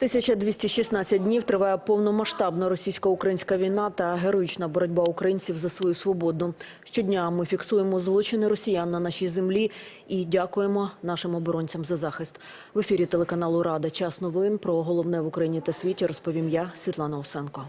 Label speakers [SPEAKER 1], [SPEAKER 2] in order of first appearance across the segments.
[SPEAKER 1] 1216 днів триває повномасштабна російсько-українська війна та героїчна боротьба українців за свою свободу. Щодня ми фіксуємо злочини росіян на нашій землі і дякуємо нашим оборонцям за захист. В ефірі телеканалу Рада. Час новин про головне в Україні та світі розповім я, Світлана Усенко.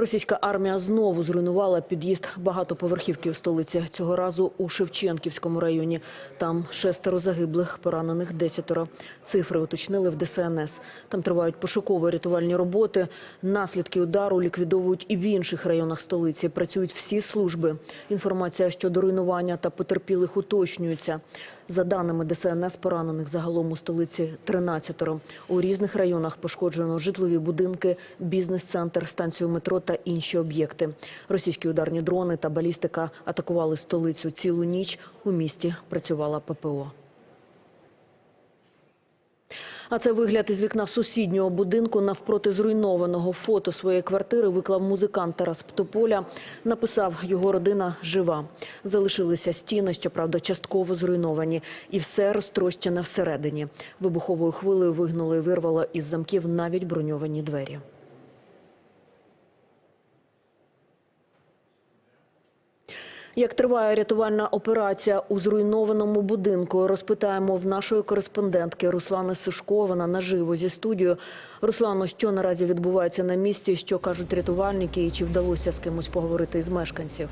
[SPEAKER 1] Російська армія знову зруйнувала під'їзд багатоповерхівки у столиці. Цього разу у Шевченківському районі. Там шестеро загиблих, поранених десятеро. Цифри уточнили в ДСНС. Там тривають пошуково-рятувальні роботи. Наслідки удару ліквідовують і в інших районах столиці. Працюють всі служби. Інформація щодо руйнування та потерпілих уточнюється. За даними ДСНС, поранених загалом у столиці 13-ро. У різних районах пошкоджено житлові будинки, бізнес-центр, станцію метро та інші об'єкти. Російські ударні дрони та балістика атакували столицю цілу ніч. У місті працювала ППО. А це вигляд із вікна сусіднього будинку навпроти зруйнованого фото своєї квартири виклав музикант Тарас Птополя. Написав, його родина жива. Залишилися стіни, щоправда, частково зруйновані. І все розтрощене всередині. Вибуховою хвилею вигнуло і вирвало із замків навіть броньовані двері. Як триває рятувальна операція у зруйнованому будинку, розпитаємо в нашої кореспондентки Руслани Сушко. Вона наживо зі студією. Руслано, що наразі відбувається на місці, що кажуть рятувальники, і чи вдалося з кимось поговорити із мешканців?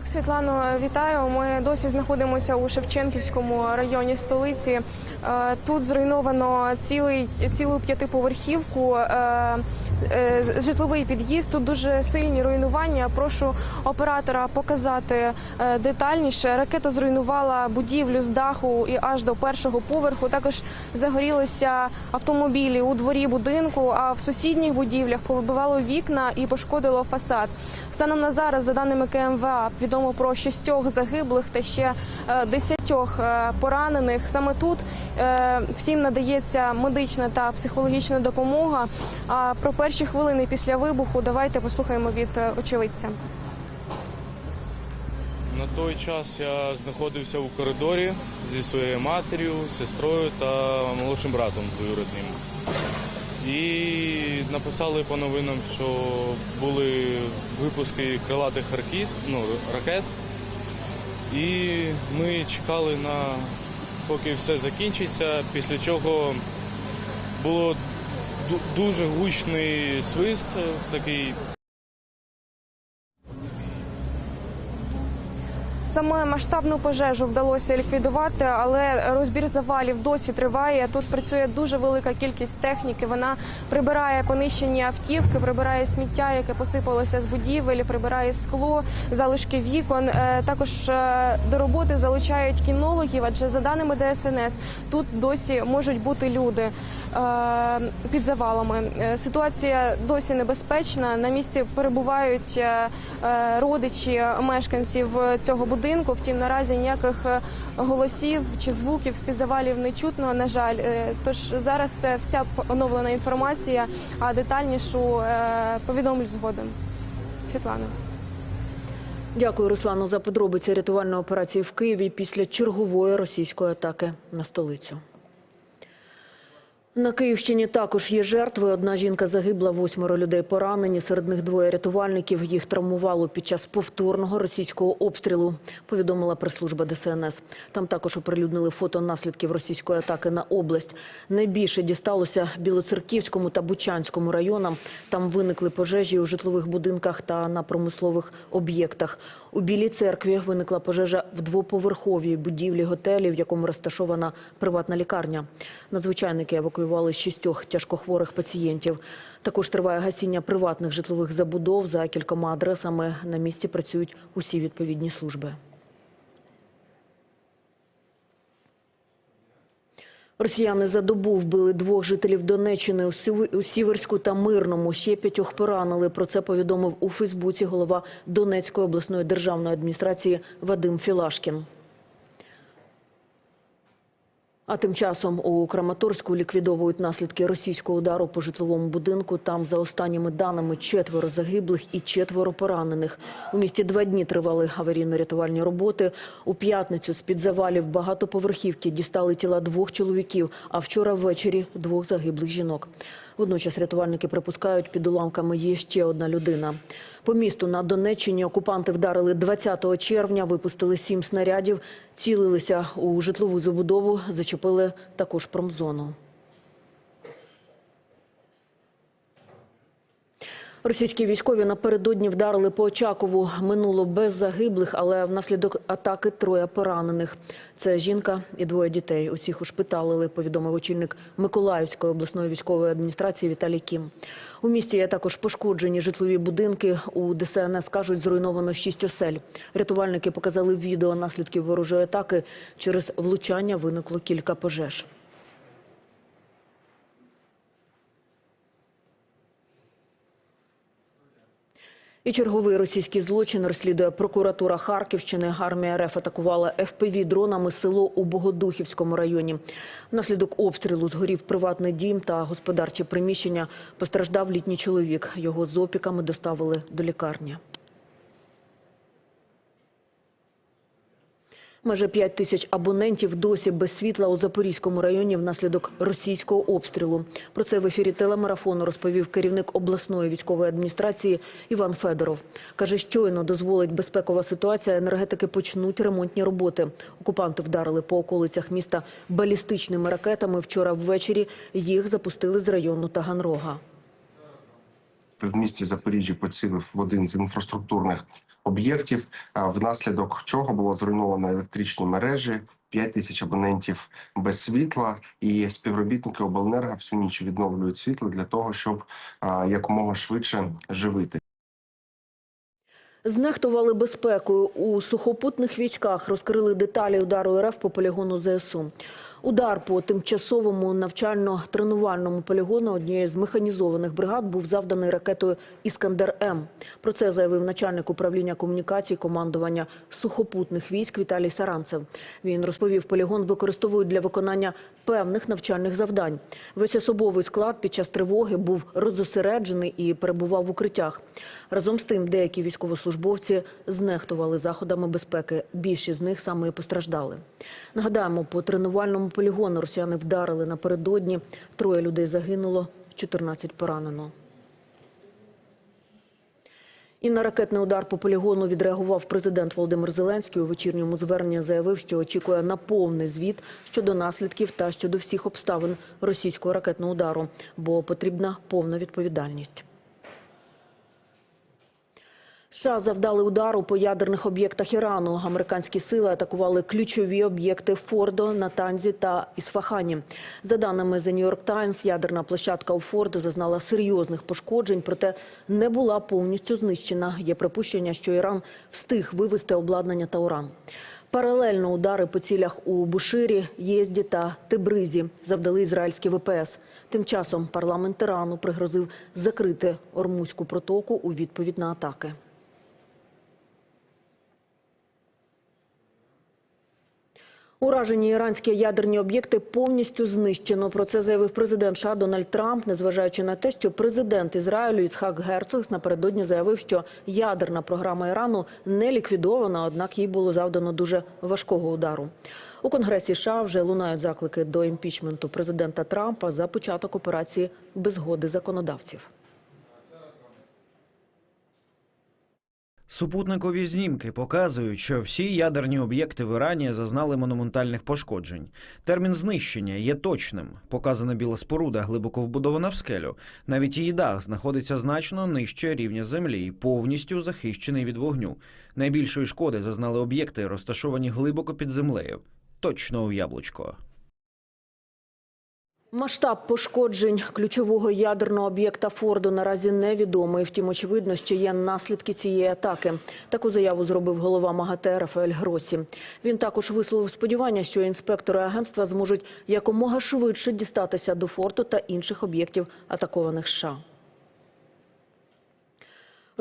[SPEAKER 2] Так, Світлано, вітаю. Ми досі знаходимося у Шевченківському районі столиці. Е, Тут зруйновано цілий цілу п'ятиповерхівку. е, е, Житловий під'їзд. Тут дуже сильні руйнування. Прошу оператора показати детальніше. Ракета зруйнувала будівлю з даху і аж до першого поверху. Також загорілися автомобілі у дворі будинку. А в сусідніх будівлях повибивало вікна і пошкодило фасад. Станом на зараз, за даними КМВА, відомо про шістьох загиблих та ще е, десятьох е, поранених. Саме тут е, всім надається медична та психологічна допомога. А про перші хвилини після вибуху давайте послухаємо від очевидця.
[SPEAKER 3] На той час я знаходився у коридорі зі своєю матір'ю, сестрою та молодшим братом двоюродним. І написали по новинам, що були випуски крилатих ракет, ну, ракет. І ми чекали на поки все закінчиться, після чого було дуже гучний свист, такий
[SPEAKER 2] Саме масштабну пожежу вдалося ліквідувати, але розбір завалів досі триває. Тут працює дуже велика кількість техніки. Вона прибирає понищені автівки, прибирає сміття, яке посипалося з будівель, прибирає скло, залишки вікон. Е, Також е, до роботи залучають кінологів, адже за даними ДСНС тут досі можуть бути люди під завалами. Е, Ситуація досі небезпечна. На місці перебувають е, е, родичі мешканців цього будинку. Втім, наразі ніяких е, голосів чи звуків з під завалів не чутно. На жаль, Е, тож зараз це вся оновлена інформація, а детальнішу е, повідомлю згодом. Світлана.
[SPEAKER 1] Дякую, Руслану, за подробиці рятувальної операції в Києві після чергової російської атаки на столицю. На Київщині також є жертви. Одна жінка загибла, восьмеро людей поранені. Серед них двоє рятувальників. Їх травмувало під час повторного російського обстрілу, повідомила прес-служба ДСНС. Там також оприлюднили фото наслідків російської атаки на область. Найбільше дісталося Білоцерківському та Бучанському районам. Там виникли пожежі у житлових будинках та на промислових об'єктах. У Білій церкві виникла пожежа в двоповерховій будівлі готелі, в якому розташована приватна лікарня. Надзвичайники евакуювали шістьох тяжкохворих пацієнтів. Також триває гасіння приватних житлових забудов. За кількома адресами на місці працюють усі відповідні служби. Росіяни за добу вбили двох жителів Донеччини у Сіверську та Мирному. Ще п'ятьох поранили. Про це повідомив у Фейсбуці голова Донецької обласної державної адміністрації Вадим Філашкін. А тим часом у Краматорську ліквідовують наслідки російського удару по житловому будинку. Там, за останніми даними, четверо загиблих і четверо поранених. У місті два дні тривали аварійно-рятувальні роботи. У п'ятницю з-під завалів багатоповерхівки дістали тіла двох чоловіків, а вчора ввечері – двох загиблих жінок. Водночас рятувальники припускають, під уламками є ще одна людина. По місту на Донеччині окупанти вдарили 20 червня, випустили сім снарядів, цілилися у житлову забудову, зачепили також промзону. Російські військові напередодні вдарили по Очакову. Минуло без загиблих, але внаслідок атаки троє поранених. Це жінка і двоє дітей. Усіх ушпиталили, повідомив очільник Миколаївської обласної військової адміністрації Віталій Кім. У місті є також пошкоджені житлові будинки. У ДСНС кажуть, зруйновано шість осель. Рятувальники показали відео наслідків ворожої атаки. Через влучання виникло кілька пожеж. І черговий російський злочин розслідує прокуратура Харківщини. Армія РФ атакувала ФПВ дронами село у Богодухівському районі. Внаслідок обстрілу згорів приватний дім та господарче приміщення. Постраждав літній чоловік. Його з опіками доставили до лікарні. Майже 5 тисяч абонентів досі без світла у Запорізькому районі внаслідок російського обстрілу. Про це в ефірі телемарафону розповів керівник обласної військової адміністрації Іван Федоров. Каже, щойно дозволить безпекова ситуація, енергетики почнуть ремонтні роботи. Окупанти вдарили по околицях міста балістичними ракетами. Вчора ввечері їх запустили з району Таганрога.
[SPEAKER 4] в місті Запоріжжя поцілив в один з інфраструктурних об'єктів, внаслідок чого було зруйновано електричні мережі, 5 тисяч абонентів без світла, і співробітники обленерго всю ніч відновлюють світло для того, щоб якомога швидше живити.
[SPEAKER 1] Знехтували безпекою у сухопутних військах. Розкрили деталі удару РФ по полігону ЗСУ. Удар по тимчасовому навчально-тренувальному полігону однієї з механізованих бригад був завданий ракетою Іскандер М. Про це заявив начальник управління комунікацій командування сухопутних військ Віталій Саранцев. Він розповів, полігон використовують для виконання певних навчальних завдань. Весь особовий склад під час тривоги був розосереджений і перебував в укриттях. Разом з тим, деякі військовослужбовці знехтували заходами безпеки. Більшість з них саме і постраждали. Нагадаємо, по тренувальному полігону росіяни вдарили напередодні. Троє людей загинуло, 14 поранено. І на ракетний удар по полігону відреагував президент Володимир Зеленський. У вечірньому зверненні заявив, що очікує на повний звіт щодо наслідків та щодо всіх обставин російського ракетного удару, бо потрібна повна відповідальність. США завдали удару по ядерних об'єктах Ірану. Американські сили атакували ключові об'єкти Фордо, Натанзі та Ісфахані. За даними The New York Times, ядерна площадка у Фордо зазнала серйозних пошкоджень, проте не була повністю знищена. Є припущення, що Іран встиг вивести обладнання та уран. Паралельно удари по цілях у Буширі, Єзді та Тибризі завдали ізраїльські ВПС. Тим часом парламент Ірану пригрозив закрити Ормузьку протоку у відповідь на атаки. Уражені іранські ядерні об'єкти повністю знищено. Про це заявив президент США Дональд Трамп, незважаючи на те, що президент Ізраїлю Іцхак Герцог напередодні заявив, що ядерна програма Ірану не ліквідована, однак їй було завдано дуже важкого удару. У Конгресі США вже лунають заклики до імпічменту президента Трампа за початок операції без згоди законодавців.
[SPEAKER 5] Супутникові знімки показують, що всі ядерні об'єкти в Ірані зазнали монументальних пошкоджень. Термін знищення є точним. Показана біла споруда глибоко вбудована в скелю. Навіть її дах знаходиться значно нижче рівня землі, і повністю захищений від вогню. Найбільшої шкоди зазнали об'єкти, розташовані глибоко під землею. Точно у яблучко.
[SPEAKER 1] Масштаб пошкоджень ключового ядерного об'єкта Форду наразі невідомий. Втім, очевидно, що є наслідки цієї атаки. Таку заяву зробив голова МАГАТЕ Рафаель Гросі. Він також висловив сподівання, що інспектори агентства зможуть якомога швидше дістатися до форту та інших об'єктів атакованих США.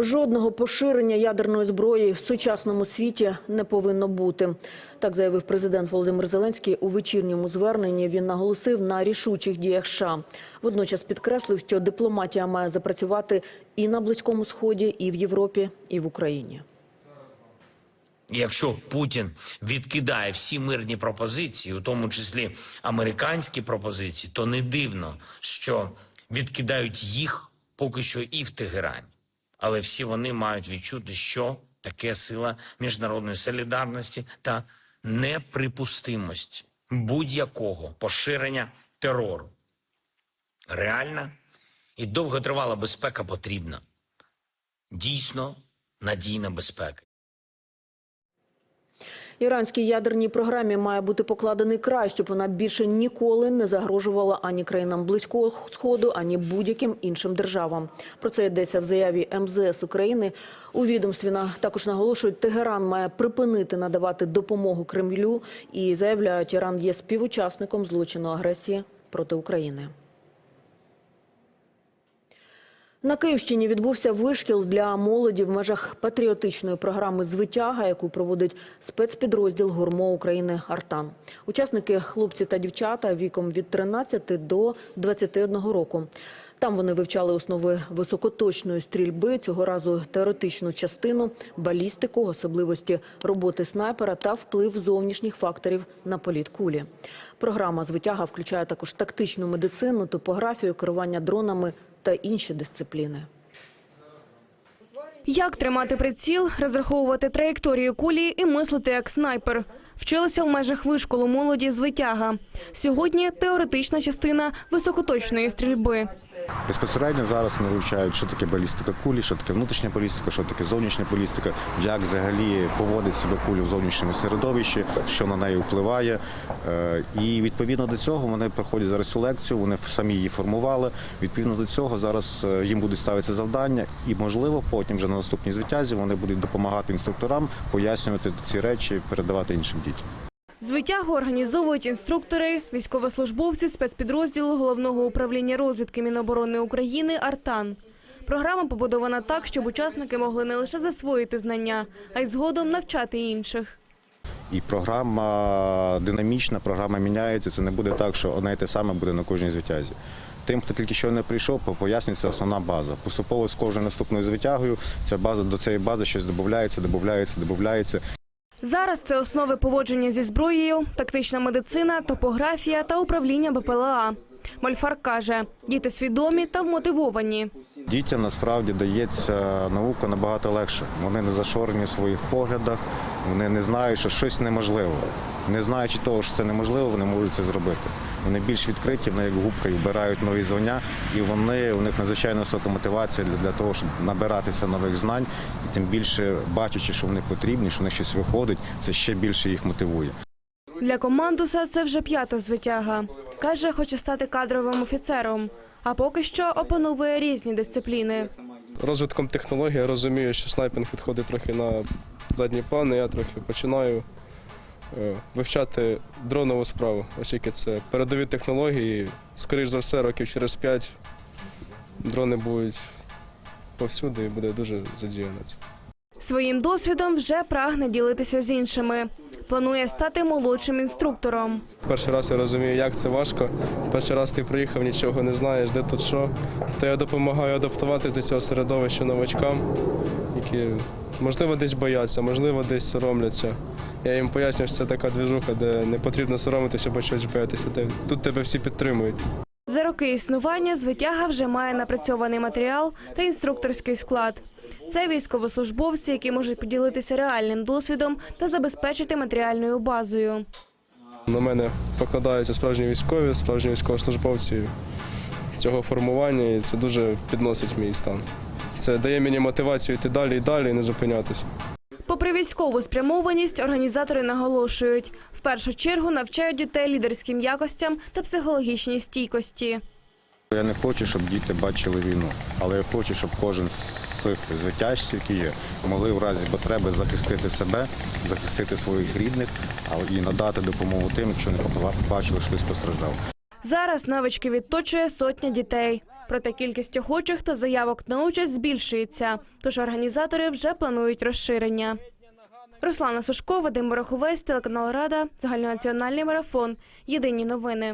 [SPEAKER 1] Жодного поширення ядерної зброї в сучасному світі не повинно бути. Так заявив президент Володимир Зеленський у вечірньому зверненні. Він наголосив на рішучих діях США. Водночас підкреслив, що дипломатія має запрацювати і на Близькому Сході, і в Європі, і в Україні.
[SPEAKER 6] Якщо Путін відкидає всі мирні пропозиції, у тому числі американські пропозиції, то не дивно, що відкидають їх поки що і в Тегерані. Але всі вони мають відчути, що таке сила міжнародної солідарності та неприпустимості будь-якого поширення терору. Реальна і довготривала безпека потрібна. Дійсно надійна безпека.
[SPEAKER 1] Іранській ядерній програмі має бути покладений край, щоб вона більше ніколи не загрожувала ані країнам Близького Сходу, ані будь-яким іншим державам. Про це йдеться в заяві МЗС України. У відомстві на- також наголошують, Тегеран має припинити надавати допомогу Кремлю і заявляють, Іран є співучасником злочину агресії проти України. На Київщині відбувся вишкіл для молоді в межах патріотичної програми «Звитяга», яку проводить спецпідрозділ «Гурмо України Артан». Учасники – хлопці та дівчата віком від 13 до 21 року. Там вони вивчали основи високоточної стрільби, цього разу теоретичну частину, балістику, особливості роботи снайпера та вплив зовнішніх факторів на політ кулі. Програма «Звитяга» включає також тактичну медицину, топографію, керування дронами та інші дисципліни.
[SPEAKER 2] Як тримати приціл, розраховувати траєкторію кулі і мислити як снайпер. Вчилися в межах вишколу молоді з витяга. Сьогодні теоретична частина високоточної стрільби.
[SPEAKER 7] Безпосередньо зараз вони вивчають, що таке балістика кулі, що таке внутрішня балістика, що таке зовнішня балістика, як взагалі поводить себе куля в зовнішньому середовищі, що на неї впливає. Е, І відповідно до цього вони проходять зараз цю лекцію, вони самі її формували. Відповідно до цього зараз е, їм будуть ставитися завдання, і можливо потім вже на наступній звитязі вони будуть допомагати інструкторам пояснювати ці речі, передавати іншим дітям.
[SPEAKER 2] З витягу організовують інструктори, військовослужбовці спецпідрозділу Головного управління розвідки Міноборони України «Артан». Програма побудована так, щоб учасники могли не лише засвоїти знання, а й згодом навчати інших.
[SPEAKER 7] І програма динамічна, програма міняється. Це не буде так, що одне і те саме буде на кожній звитязі. Тим, хто тільки що не прийшов, пояснюється основна база. Поступово з кожною наступною звитягою ця база до цієї бази щось додається, додається, додається.
[SPEAKER 2] Зараз це основи поводження зі зброєю, тактична медицина, топографія та управління БПЛА. Мольфар каже, діти свідомі та вмотивовані.
[SPEAKER 7] Дітям насправді дається наука набагато легше. Вони не зашорені в своїх поглядах, вони не знають, що щось неможливо. Не знаючи того, що це неможливо, вони можуть це зробити. Вони більш відкриті, вони як губка і вбирають нові звання, і вони у них надзвичайно висока мотивація для, для того, щоб набиратися нових знань, і тим більше бачачи, що вони потрібні, що в них щось виходить, це ще більше їх мотивує.
[SPEAKER 2] Для командуса це вже п'ята звитяга. Каже, хоче стати кадровим офіцером, а поки що опановує різні дисципліни.
[SPEAKER 8] розвитком технологій я розумію, що снайпінг відходить трохи на задній план, і я трохи починаю вивчати дронову справу, оскільки це передові технології. Скоріш за все, років через п'ять дрони будуть повсюди і буде дуже задіяно це.
[SPEAKER 2] Своїм досвідом вже прагне ділитися з іншими. Планує стати молодшим інструктором.
[SPEAKER 8] Перший раз я розумію, як це важко. Перший раз ти приїхав, нічого не знаєш, де тут що. То я допомагаю адаптувати до цього середовища новачкам, які можливо десь бояться, можливо, десь соромляться. Я їм пояснюю, що це така движуха, де не потрібно соромитися або щось боятися. Тут тебе всі підтримують.
[SPEAKER 2] За роки існування звитяга вже має напрацьований матеріал та інструкторський склад. Це військовослужбовці, які можуть поділитися реальним досвідом та забезпечити матеріальною базою.
[SPEAKER 8] На мене покладаються справжні військові, справжні військовослужбовці цього формування, і це дуже підносить мій стан. Це дає мені мотивацію йти далі і далі і не зупинятися.
[SPEAKER 2] Попри військову спрямованість, організатори наголошують, в першу чергу навчають дітей лідерським якостям та психологічній стійкості.
[SPEAKER 7] Я не хочу, щоб діти бачили війну, але я хочу, щоб кожен з цих звитяжців, які є, могли в разі потреби захистити себе, захистити своїх рідних і надати допомогу тим, якщо не побачили, що хтось постраждав.
[SPEAKER 2] Зараз навички відточує сотня дітей. Проте кількість охочих та заявок на участь збільшується, тож організатори вже планують розширення. Руслана Сушко, Вадим Бороховець, телеканал Рада, загальнонаціональний марафон. Єдині новини.